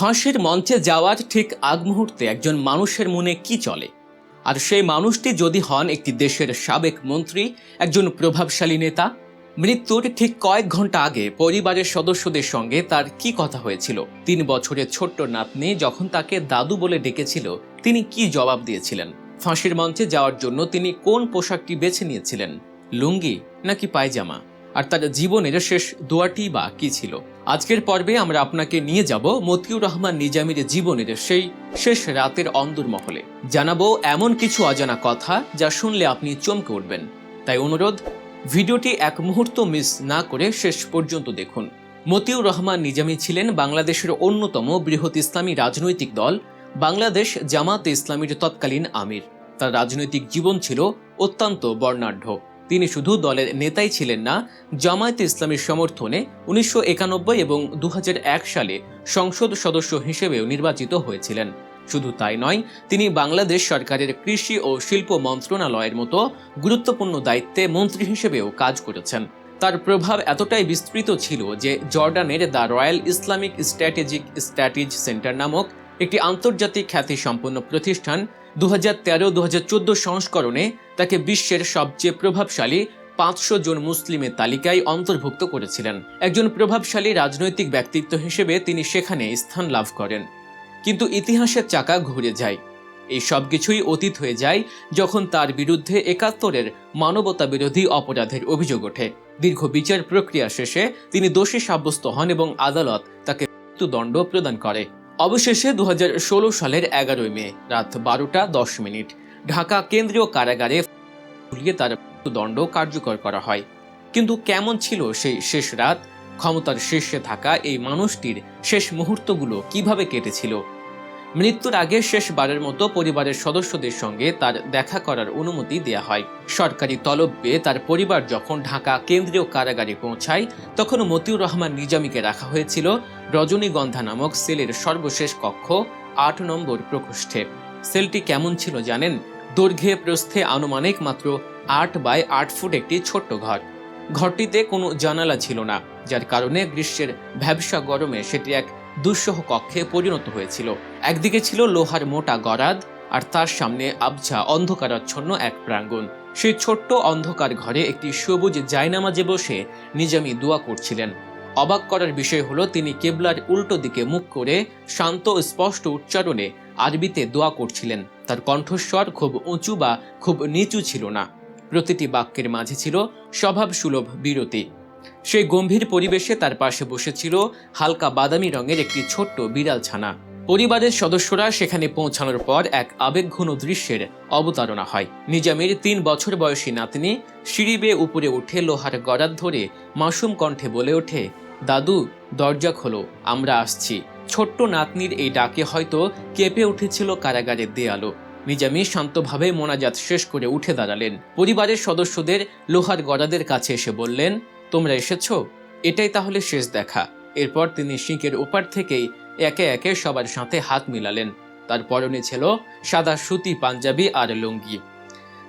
ফাঁসির মঞ্চে যাওয়ার ঠিক আগ মুহূর্তে একজন মানুষের মনে কি চলে? আর সেই মানুষটি যদি হন একটি দেশের সাবেক মন্ত্রী, একজন প্রভাবশালী নেতা, মৃত্যুর ঠিক কয়েক ঘণ্টা আগে পরিবারের সদস্যদের সঙ্গে তার কি কথা হয়েছিল? তিন বছরের ছোট্ট নাতনি যখন তাকে দাদু বলে ডেকেছিল, তিনি কি জবাব দিয়েছিলেন? ফাঁসির মঞ্চে যাওয়ার জন্য তিনি কোন পোশাকটি বেছে নিয়েছিলেন? লুঙ্গি নাকি পায়জামা? আর তার জীবনের শেষ দোয়াটি বা কি ছিল? আজকের পর্বে আমরা আপনাকে নিয়ে যাব মতিউর রহমান নিজামীর জীবনের সেই শেষ রাতের অন্দরমহলে। জানাব এমন কিছু অজানা কথা যা শুনলে আপনি চমকে উঠবেন। তাই অনুরোধ, ভিডিওটি এক মুহূর্ত মিস না করে শেষ পর্যন্ত দেখুন। মতিউর রহমান নিজামী ছিলেন বাংলাদেশের অন্যতম বৃহৎ ইসলামী রাজনৈতিক দল, বাংলাদেশ জামাত ইসলামীর তৎকালীন আমির। তার রাজনৈতিক জীবন ছিল অত্যন্ত বর্ণাঢ্য। তিনি শুধু দলের নেতাই ছিলেন না, জামায়াত ইসলামীর সমর্থনে উনিশশো একানব্বই এবং দু হাজার এক সালে সংসদ সদস্য হিসেবেও নির্বাচিত হয়েছিলেন। শুধু তাই নয়, তিনি বাংলাদেশ সরকারের কৃষি ও শিল্প মন্ত্রণালয়ের মতো গুরুত্বপূর্ণ দায়িত্বে মন্ত্রী হিসেবেও কাজ করেছেন। তার প্রভাব এতটাই বিস্তৃত ছিল যে জর্ডানের the royal Islamic strategic strategy centre নামক একটি আন্তর্জাতিক খ্যাতিসম্পন্ন প্রতিষ্ঠান দু হাজার তেরো দু হাজার সংস্করণে তাকে বিশ্বের সবচেয়ে প্রভাবশালী পাঁচশো জন মুসলিমের তালিকায় অন্তর্ভুক্ত করেছিলেন। একজন প্রভাবশালী রাজনৈতিক ব্যক্তিত্ব হিসেবে তিনি সেখানে স্থান লাভ করেন। কিন্তু ইতিহাসের চাকা ঘুরে যায়। এই সব কিছুই অতীত হয়ে যায় যখন তার বিরুদ্ধে একাত্তরের মানবতা বিরোধী অপরাধের অভিযোগ ওঠে। দীর্ঘ বিচার প্রক্রিয়া শেষে তিনি দোষী সাব্যস্ত হন এবং আদালত তাকে মৃত্যুদণ্ড প্রদান করে। অবশেষে দু হাজার ষোলো সালের এগারোই মে, রাত বারোটা দশ মিনিট, ঢাকা কেন্দ্রীয় কারাগারে ঝুলিয়ে তার মৃত্যুদণ্ড কার্যকর করা হয়। কিন্তু কেমন ছিল সেই শেষ রাত? ক্ষমতার শীর্ষে থাকা এই মানুষটির শেষ মুহূর্তগুলো কীভাবে কেটেছিল? মৃত্যুর আগে শেষবারের মতো পরিবারের সদস্যদের সঙ্গে তার দেখা করার অনুমতি দেয়া হয়। সরকারি তলব পেয়ে তার পরিবার যখন ঢাকা কেন্দ্রীয় কারাগারে পৌঁছায়, তখন মতিউর রহমান নিজামীকে রাখা হয়েছিল রজনীগন্ধা নামক সেলের সর্বশেষ কক্ষ আট নম্বর প্রকোষ্ঠে। সেলটি কেমন ছিল জানেন? দৈর্ঘ্যে, প্রস্থে আনুমানিক মাত্র আট বাই আট ফুট একটি ছোট্ট ঘর। ঘরটিতে কোনো জানালা ছিল না, যার কারণে গ্রীষ্মের ভ্যাবসা গরমে সেটি এক দুঃসহ কক্ষে পরিণত হয়েছিল। একদিকে ছিল লোহার মোটা গরাদ, আর তার সামনে আবছা অন্ধকারাচ্ছন্ন এক প্রাঙ্গণ। সেই ছোট্ট অন্ধকার ঘরে একটি সবুজ জায়নামাজে বসে, নিজামী দোয়া করছিলেন। অবাক করার বিষয় হলো, তিনি কেবলার উল্টো দিকে মুখ করে শান্ত স্পষ্ট উচ্চারণে আরবিতে দোয়া করছিলেন। তার কণ্ঠস্বর খুব উঁচু বা খুব নিচু ছিল না। প্রতিটি বাক্যের মাঝে ছিল স্বভাব সুলভ বিরতি। সেই গম্ভীর পরিবেশে তার পাশে বসেছিল হালকা বাদামি রঙের একটি ছোট্ট বিড়াল ছানা। পরিবারের সদস্যরা সেখানে পৌঁছানোর পর এক আবেগঘন দৃশ্যের অবতারণা হয়। নিজামের তিন বছর বয়সী নাতনি সিঁড়ি বেয়ে উপরে উঠে লোহার গড়াত ধরে মাসুম কণ্ঠে বলে ওঠে, দাদু, দরজা খোলো, আমরা আসছি। ছোট্ট নাতনির এই ডাকে হয়তো কেঁপে উঠেছিল কারাগারের দেয়ালো নিজামি শান্তভাবে মোনাজাত শেষ করে উঠে দাঁড়ালেন। পরিবারের সদস্যদের লোহার গড়াদের কাছে এসে বললেন তোমরা এসেছ? এটাই তাহলে শেষ দেখা। এরপর তিনি শিঙ্কের ওপার থেকেই একে একে সবার সাথে হাত মিলালেন। তার পরনে ছিল সাদা সুতি পাঞ্জাবি আর লুঙ্গি।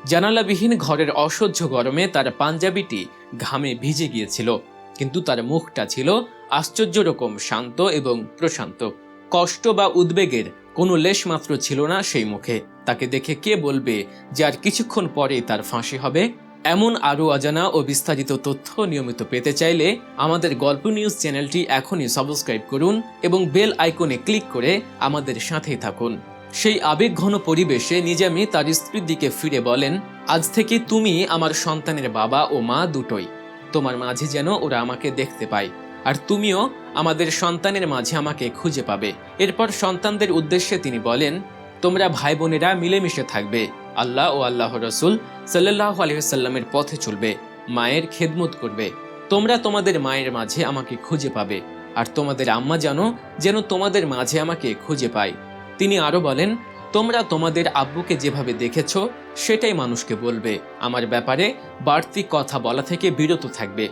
জানালাবিহীন ঘরের অসহ্য গরমে তার পাঞ্জাবিটি ঘামে ভিজে গিয়েছিল। কিন্তু তার মুখটা ছিল আশ্চর্য রকম শান্ত এবং প্রশান্ত। কষ্ট বা উদ্বেগের কোনো লেশ মাত্র ছিল না সেই মুখে। তাকে দেখে কে বলবে যে আর কিছুক্ষণ পরেই তার ফাঁসি হবে? এমন আরও অজানা ও বিস্তারিত তথ্য নিয়মিত পেতে চাইলে আমাদের গল্প নিউজ চ্যানেলটি এখনই সাবস্ক্রাইব করুন এবং বেল আইকনে ক্লিক করে আমাদের সাথেই থাকুন। সেই আবেগঘন পরিবেশে নিজামী তার স্ত্রীর দিকে ফিরে বলেন, আজ থেকে তুমি আমার সন্তানের বাবা ও মা দুটোই। তোমার মাঝে যেন ওরা আমাকে দেখতে পায়, আর তুমিও আমাদের সন্তানের মাঝে আমাকে খুঁজে পাবে। এরপর সন্তানদের উদ্দেশ্যে তিনি বলেন, তোমরা ভাই বোনেরা মিলেমিশে থাকবে। আল্লাহ ও আল্লাহ রসুল সাল্লাহ আলহিসাল্লামের পথে চলবে, মায়ের খেদমত করবে। তোমরা তোমাদের মায়ের মাঝে আমাকে খুঁজে পাবে, আর তোমাদের আম্মা জানো যেন তোমাদের মাঝে আমাকে খুঁজে পায়। তিনি আরও বলেন, তোমরা তোমাদের আব্বুকে যেভাবে দেখেছ, সেটাই মানুষকে বলবে। আমার ব্যাপারে বাড়তি কথা বলা থেকে বিরত থাকবে।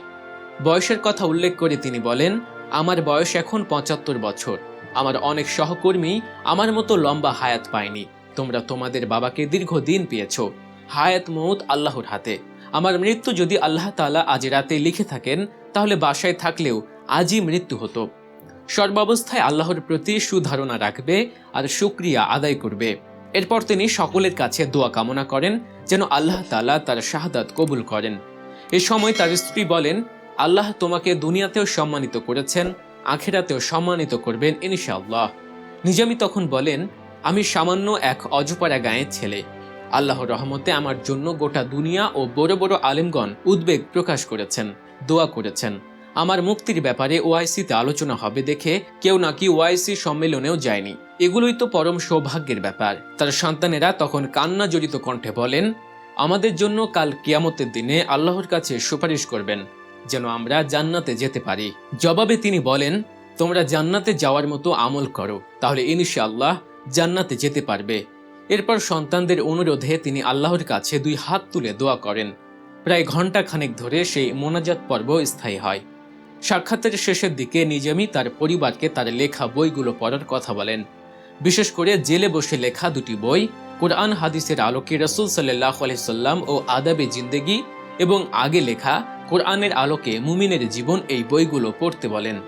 বয়সের কথা উল্লেখ করে তিনি বলেন, আমার বয়স এখন পঁচাত্তর বছর। আমার অনেক সহকর্মী আমার মতো লম্বা হায়াত পায়নি। তোমরা তোমাদের বাবাকে দীর্ঘদিন পেয়েছ। হায়াত মৌত আল্লাহর হাতে। আমার মৃত্যু যদি আল্লাহ তালা আজ রাতে লিখে থাকেন, তাহলে বাসায় থাকলেও আজই মৃত্যু হতো। সর্বাবস্থায় আল্লাহর প্রতি সুধারণা রাখবে আর শুক্রিয়া আদায় করবে। এরপর তিনি সকলের কাছে দোয়া কামনা করেন, যেন আল্লাহ তালা তার শাহাদাত কবুল করেন। এ সময় তার স্ত্রী বলেন, আল্লাহ তোমাকে দুনিয়াতেও সম্মানিত করেছেন, আখেরাতেও সম্মানিত করবেন ইনশাআল্লাহ। নিজামি তখন বলেন আমি সামান্য এক অজপাড়া গাঁয়ের ছেলে। আল্লাহর রহমতে আমার জন্য গোটা দুনিয়া ও বড় বড় আলেমগণ উদ্বেগ প্রকাশ করেছেন, দোয়া করেছেন। আমার মুক্তির ব্যাপারে ওআইসিতে আলোচনা হবে দেখে কেউ নাকি ওআইসি সম্মেলনেও যায়নি। এগুলোই তো পরম সৌভাগ্যের ব্যাপার। তার সন্তানেরা তখন কান্না জড়িত কণ্ঠে বলেন, আমাদের জন্য কাল কিয়ামতের দিনে আল্লাহর কাছে সুপারিশ করবেন, যেন আমরা জান্নাতে যেতে পারি। জবাবে তিনি বলেন, তোমরা জান্নাতে যাওয়ার মতো আমল করো, তাহলে ইনশাআল্লাহ জান্নাতে যেতে পারবে। এরপর সন্তানদের অনুরোধে তিনি আল্লাহর কাছে দুই হাত তুলে দোয়া করেন। প্রায় ঘণ্টা খানেক ধরে সেই মোনাজাত পর্ব স্থায়ী হয়। সাক্ষাতের শেষের দিকে নিজামি তার পরিবারকে তার লেখা বইগুলো পড়ার কথা বলেন। বিশেষ করে জেলে বসে লেখা দুটি বই, কোরআন হাদিসের আলোকে রসুল সাল্লাহ আলহিসাল্লাম ও আদাবে জিন্দেগি এবং আগে লেখা কোরআনের আলোকে মুমিনের জীবন এই বইগুলো পড়তে বলেন।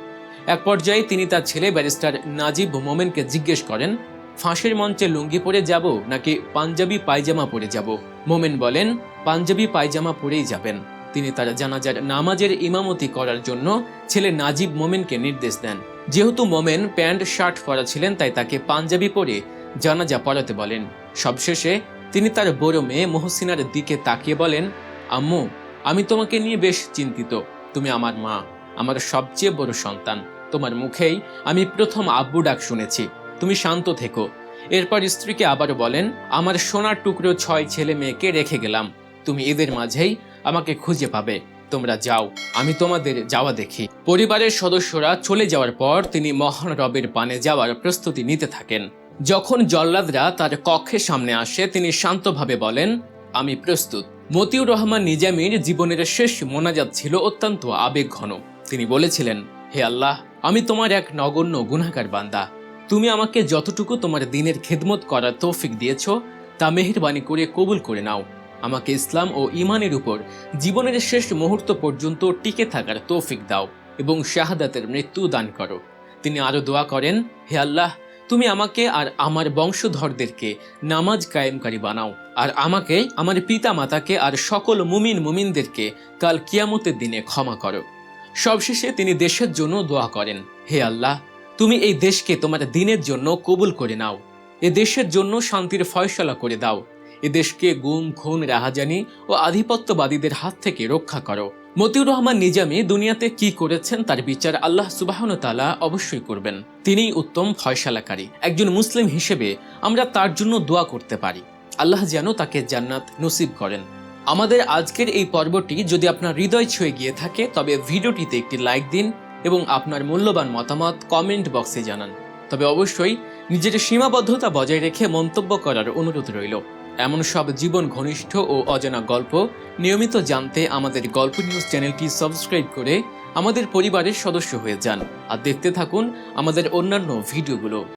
এক পর্যায়ে তিনি তার ছেলে ব্যারিস্টার নাজিব মোমেনকে জিজ্ঞেস করেন ফাঁসের মঞ্চে লুঙ্গি পরে যাব নাকি পাঞ্জাবি পায়জামা পরে যাব? মোমেন বলেন, পাঞ্জাবি পায়জামা পরেই যাবেন। তিনি তার জানাজার নামাজের ইমামতি করার জন্য ছেলে নাজিব মোমেনকে নির্দেশ দেন। যেহেতু মোমেন প্যান্ট, শার্ট পরা ছিলেন, তাই তাকে পাঞ্জাবি পরে জানাজা পড়াতে বলেন। সবশেষে তিনি তার বড় মেয়ে মহসিনার দিকে তাকিয়ে বলেন, আম্মু, আমি তোমাকে নিয়ে বেশ চিন্তিত। তুমি আমার মা, আমার সবচেয়ে বড় সন্তান। তোমার মুখেই আমি প্রথম আব্বু ডাক শুনেছি। তুমি শান্ত থেকো। এরপর স্ত্রীকে আবারও বলেন, আমার সোনার টুকরো ছয় ছেলে মেয়েকে রেখে গেলাম। তুমি এদের মাঝেই আমাকে খুঁজে পাবে। তোমরা যাও, আমি তোমাদের যাওয়া দেখি। পরিবারের সদস্যরা চলে যাওয়ার পর তিনি মহান রবের পানে যাওয়ার প্রস্তুতি নিতে থাকেন। যখন জল্লাদরা তার কক্ষের সামনে আসে, তিনি শান্তভাবে বলেন, আমি প্রস্তুত। মতিউর রহমান নিজামীর জীবনের শেষ মোনাজাত ছিল অত্যন্ত আবেগঘন। তিনি বলেছিলেন, হে আল্লাহ, আমি তোমার এক নগণ্য গুনাহগার বান্দা। তুমি আমাকে যতটুকু তোমার দিনের খেদমত করার তৌফিক দিয়েছ, তা মেহেরবানি করে কবুল করে নাও। আমাকে ইসলাম ও ইমানের উপর জীবনের শেষ মুহূর্ত পর্যন্ত টিকে থাকার তৌফিক দাও এবং শাহাদাতের মৃত্যু দান করো। তিনি আরও দোয়া করেন, হে আল্লাহ, তুমি আমাকে আর আমার বংশধরদেরকে নামাজ কায়েমকারী বানাও, আর আমাকে, আমার পিতা মাতাকে আর সকল মুমিন মুমিনদেরকে কাল কিয়ামতের দিনে ক্ষমা করো। সবশেষে তিনি দেশের জন্য দোয়া করেন, হে আল্লাহ তুমি এই দেশকে তোমার দিনের জন্য কবুল করে নাও। এ দেশের জন্য শান্তির ফয়সলা করে দাও। এ দেশকে গুম, খুন, রাহাজানি ও আধিপত্যবাদীদের হাত থেকে রক্ষা করো। মতিউর রহমান নিজামী দুনিয়াতে কি করেছেন তার বিচার আল্লাহ সুবাহন তালা অবশ্যই করবেন। তিনিই উত্তম ফয়সালাকারী। একজন মুসলিম হিসেবে আমরা তার জন্য দোয়া করতে পারি। আল্লাহ যেন তাকে জান্নাত নসিব করেন। আমাদের আজকের এই পর্বটি যদি আপনার হৃদয় ছুঁয়ে গিয়ে থাকে, তবে ভিডিওটিতে একটি লাইক দিন এবং আপনার মূল্যবান মতামত কমেন্ট বক্সে জানান। তবে অবশ্যই নিজের সীমাবদ্ধতা বজায় রেখে মন্তব্য করার অনুরোধ রইল। এমন সব জীবন ঘনিষ্ঠ ও অজানা গল্প নিয়মিত জানতে আমাদের গল্প নিউজ চ্যানেলটি সাবস্ক্রাইব করে আমাদের পরিবারের সদস্য হয়ে যান। আর দেখতে থাকুন আমাদের অন্যান্য ভিডিওগুলো।